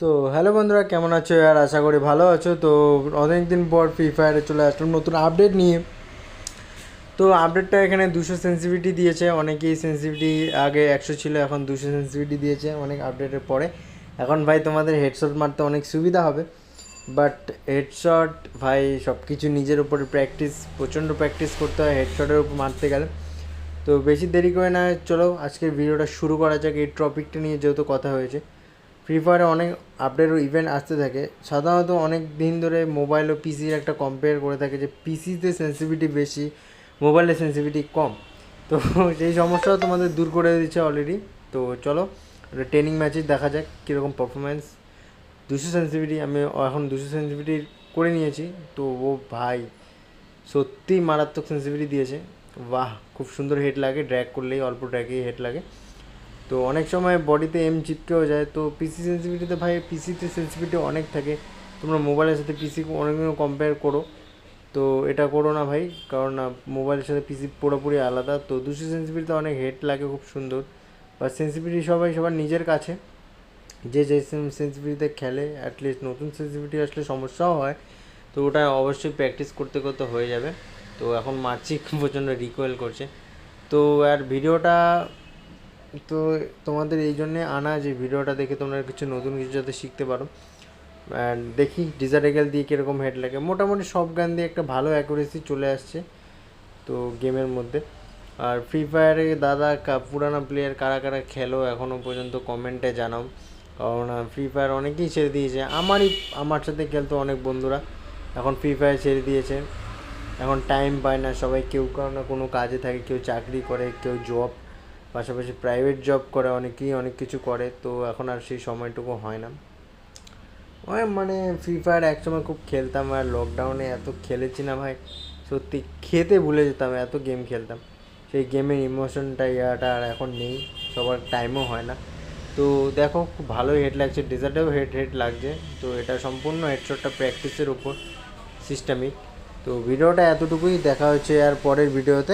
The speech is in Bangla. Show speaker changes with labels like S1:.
S1: তো হ্যালো বন্ধুরা, কেমন আছো? আর আশা করি ভালো আছো। তো অনেক দিন পর ফ্রি ফায়ারে চলে আসলাম নতুন আপডেট নিয়ে। তো আপডেটটা এখানে দুশো সেন্সিভিটি দিয়েছে। অনেকেই সেন্সিভিটি আগে একশো ছিল, এখন দুশো সেন্সিভিটি দিয়েছে অনেক আপডেটের পরে। এখন ভাই, তোমাদের হেডশট মারতে অনেক সুবিধা হবে। বাট হেডশট ভাই সব কিছু নিজের উপরে প্র্যাকটিস প্রচণ্ড প্র্যাকটিস করতে হয় হেডশটের উপর মারতে গেলে। তো, বেশি দেরি করে না, চলো আজকের ভিডিওটা শুরু করা যাক। এই টপিকটা নিয়ে যেহেতু কথা হয়েছে। ফ্রি ফায়ারে অনেক আপডেট ও ইভেন্ট আসতে থাকে। সাধারণত অনেক দিন ধরে মোবাইল ও পিসির একটা কম্পেয়ার করে থাকে যে পিসিতে সেন্সিভিটি বেশি মোবাইলের সেন্সিভিটি কম। তো সেই সমস্যাও তোমাদের দূর করে দিচ্ছে অলরেডি তো চলো ট্রেনিং ম্যাচে দেখা যাক কীরকম পারফরমেন্স দুশো সেন্সিভিটি আমি এখন দুশো সেন্সিভিটি করে নিয়েছি। তো ও ভাই সত্যি মারাত্মক সেন্সিভিটি দিয়েছে। বাহ, খুব সুন্দর হেড লাগে ড্র্যাগ করলেই অল্প ড্র্যাগেই হেড লাগে। তো অনেক সময় বডিতে এম চিপকেও যায়, তো পিসি সেন্সিভিটিতে ভাই পিসিতে সেন্সিভিটি অনেক থাকে। তোমরা মোবাইলের সাথে পিসি অনেকগুলো কম্পেয়ার করো। তো এটা করো না ভাই, কারণ মোবাইলের সাথে পিসি পুরোপুরি আলাদা। তো দুশো সেন্সিভিটিতে অনেক হেড লাগে খুব সুন্দর। বা সেন্সিভিটি সবাই, সবার নিজের কাছে। যে যে সেন্সিভিটিতে খেলে অ্যাটলিস্ট নতুন সেন্সিভিটি আসলে সমস্যাও হয়। তো ওটা অবশ্যই প্র্যাকটিস করতে করতে হয়ে যাবে। তো এখন মার্চি প্রচণ্ড রিকোয়েল করছে। তো আর ভিডিওটা তো তোমাদের এই জন্যে আনা যে ভিডিওটা দেখে তোমরা কিছু নতুন কিছু যাতে শিখতে পারো। দেখি ডিজারেগেল দিয়ে কীরকম হেড লাগে। মোটামুটি সব গান দিয়ে একটা ভালো অ্যাকুরেসি চলে আসছে তো গেমের মধ্যে। আর ফ্রি ফায়ারে দাদা পুরানো প্লেয়ার কারা কারা খেলো এখনও পর্যন্ত কমেন্টে জানাও। কারণ ফ্রি ফায়ার অনেকেই ছেড়ে দিয়েছে। আমারই, আমার সাথে খেলতো অনেক বন্ধুরা। এখন ফ্রি ফায়ার ছেড়ে দিয়েছে। এখন টাইম পায় না। সবাই কেউ কারও না কোনো কাজে থাকে, কেউ চাকরি করে, কেউ জব পাশাপাশি প্রাইভেট জব করে অনেকেই অনেক কিছু করে, তো এখন আর সেই সময়টুকু হয় না। ওই মানে ফ্রি ফায়ার একসময় খুব খেলতাম আর লকডাউনে এত খেলেছি না ভাই। সত্যি খেতে ভুলে যেতাম, এত গেম খেলতাম। সেই গেমের ইমোশনটা ইয়াটা আর এখন নেই, সবার টাইমও হয় না। তো দেখো, খুব ভালোই হেড লাগছে ডেজার্টেও হেড হেড লাগছে। তো এটা সম্পূর্ণ হেডশটটা প্র্যাকটিসের উপর সিস্টেমিক তো ভিডিওটা এতটুকুই, দেখা হচ্ছে আর পরের ভিডিওতে